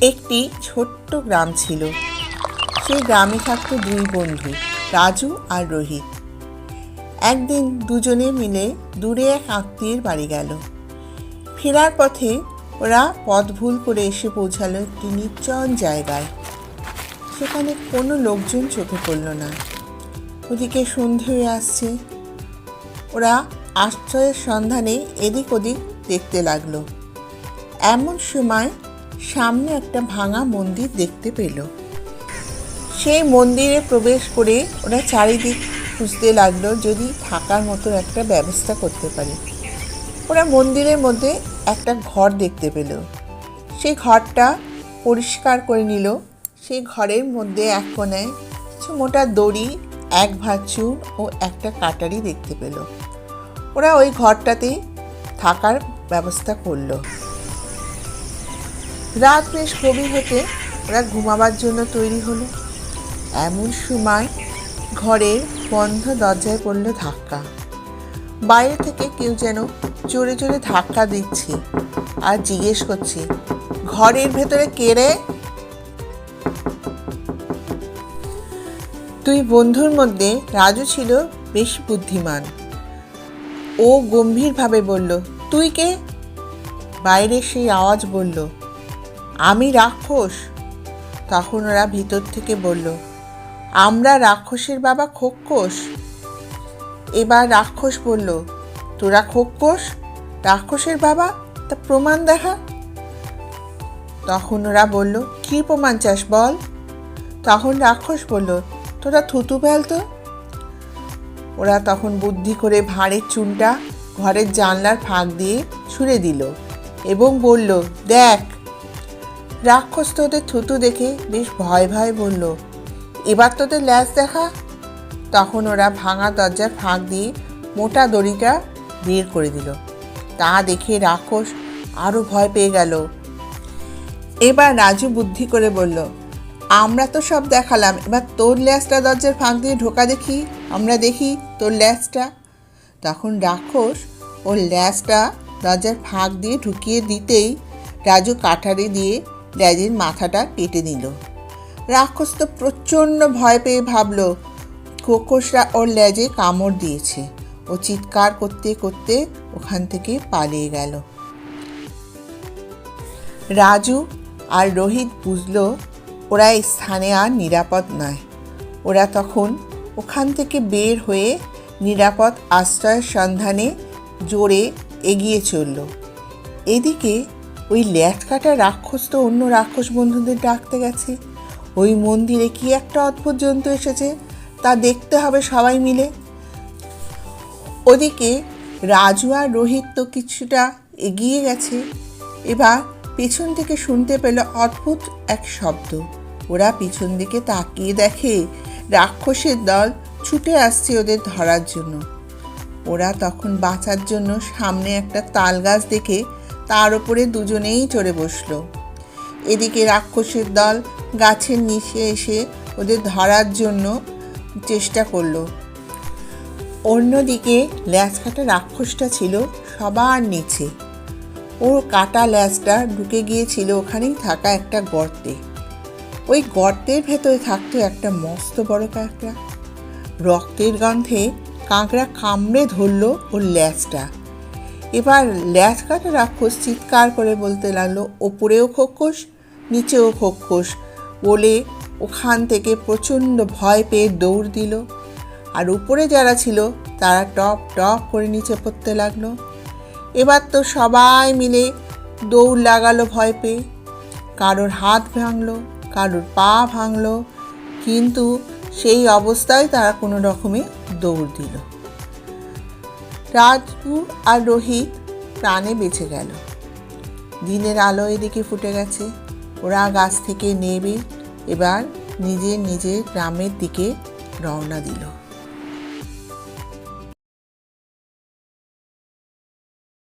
একটি ছোট্ট গ্রাম ছিল। সেই গ্রামে থাকতো দুই বন্ধু, রাজু আর রোহিত। একদিন দুজনে মিলে দূরে এক আত্মীয়ের বাড়ি গেল। ফেরার পথে ওরা পথ ভুল করে এসে পৌঁছালো একটি নির্জন জায়গায়। সেখানে কোনো লোকজন চোখে পড়ল না। ওদিকে সন্ধে হয়ে আসছে। ওরা আশ্রয়ের সন্ধানে এদিক ওদিক দেখতে লাগল। এমন সময় সামনে একটা ভাঙা মন্দির দেখতে পেল। সেই মন্দিরে প্রবেশ করে ওরা চারিদিক খুঁজতে লাগল যদি থাকার মতো একটা ব্যবস্থা করতে পারে। ওরা মন্দিরের মধ্যে একটা ঘর দেখতে পেল। সেই ঘরটা পরিষ্কার করে নিল। সেই ঘরের মধ্যে এক কোনায় কিছু মোটা দড়ি, এক ভাঁজ চুন ও একটা কাটারি দেখতে পেল। ওরা ওই ঘরটাতে থাকার ব্যবস্থা করল। রাত বেশ গভীর হতে ওরা ঘুমাবার জন্য তৈরি হলো। এমন সময় ঘরের বন্ধ দরজায় পড়ল ধাক্কা। বাইরে থেকে কেউ যেন জোরে জোরে ধাক্কা দিচ্ছে আর জিজ্ঞেস করছে, ঘরের ভেতরে কে রে? দুই বন্ধুর মধ্যে রাজু ছিল বেশ বুদ্ধিমান। ও গম্ভীরভাবে বলল, তুই কে? বাইরে সেই আওয়াজ বলল আমি রাক্ষস? তখন ওরা ভিতর থেকে বলল, আমরা রাক্ষসের বাবা খোক্কস এবার রাক্ষস বলল, তোরা খোক্কস রাক্ষসের বাবা? তা প্রমাণ দেখা। তখন ওরা বলল, কী প্রমাণ চাস বল? তখন রাক্ষস বলল, তোরা থুতু ফেল তো? ওরা তখন বুদ্ধি করে ভাঁড়ের চুনটা ঘরের জানলার ফাঁক দিয়ে ছুঁড়ে দিল এবং বলল, দেখ রাক্ষস তোদের থুতু দেখে বেশ ভয় ভয় বলল, এবার তোদের ল্যাস দেখা? তখন ওরা ভাঙা দরজার ফাঁক দিয়ে মোটা দড়িটা বের করে দিল। তা দেখে রাক্ষস আরও ভয় পেয়ে গেল। এবার রাজু বুদ্ধি করে বলল, আমরা তো সব দেখালাম, এবার তোর ল্যাসটা দরজার ফাঁক দিয়ে ঢোকা দেখি, আমরা দেখি তোর ল্যাসটা তখন রাক্ষস ওর ল্যাসটা দরজার ফাঁক দিয়ে ঢুকিয়ে দিতেই রাজু কাঠারি দিয়ে ল্যাজের মাথাটা কেটে নিল। রাক্ষস তো প্রচণ্ড ভয় পেয়ে ভাবল, খোকসরা ওর ল্যাজে কামড় দিয়েছে। ও চিৎকার করতে করতে ওখান থেকে পালিয়ে গেল। রাজু আর রোহিত বুঝল, ওরা এই স্থানে আর নিরাপদ নয়। ওরা তখন ওখান থেকে বের হয়ে নিরাপদ আশ্রয়ের সন্ধানে জোরে এগিয়ে চলল। এদিকে ওই ল্যাট কাটা রাক্ষস তো অন্য রাক্ষস বন্ধুদের ডাকতে গেছে। ওই মন্দিরে কি একটা অদ্ভুত জন্তু এসেছে, তা দেখতে হবে সবাই মিলে। ওদিকে রাজু আর রোহিত তো কিছুটা এগিয়ে গেছে। এবার পেছন থেকে শুনতে পেল অদ্ভুত এক শব্দ। ওরা পিছন দিকে তাকিয়ে দেখে রাক্ষসের দল ছুটে আসছে ওদের ধরার জন্য। ওরা তখন বাঁচার জন্য সামনে একটা তাল গাছ দেখে তার উপরে দুজনেই চড়ে বসল। এদিকে রাক্ষসের দল গাছের নিচে এসে ওদের ধরার জন্য চেষ্টা করল। অন্যদিকে ল্যাজ কাটা রাক্ষসটা ছিল সবার নিচে। ওর কাটা ল্যাজটা ঢুকে গিয়েছিল ওখানেই থাকা একটা গর্তে। ওই গর্তের ভেতরে থাকতো একটা মস্ত বড় কাঁকড়া। রক্তের গন্ধে কাঁকড়া কামড়ে ধরলো ওর ল্যাজটা। এবার ল্যাজ কাটা রাক্ষস চিৎকার করে বলতে লাগল, ওপরেও খোকস, নিচেও খোকস। বলে ওখান থেকে প্রচণ্ড ভয় পেয়ে দৌড় দিল। আর উপরে যারা ছিল, তারা টপ টপ করে নিচে পড়তে লাগল। এবার তো সবাই মিলে দৌড় লাগালো ভয় পেয়ে। কারোর হাত ভাঙলো, কারোর পা ভাঙলো, কিন্তু সেই অবস্থায় তারা কোনো রকমে দৌড় দিল। রাজু আর রোহিত প্রাণে বেঁচে গেল। দিনের আলো এদিকে ফুটে গেছে। ওরা গাছ থেকে নেবে, এবার নিজের নিজের গ্রামের দিকে রওনা দিল।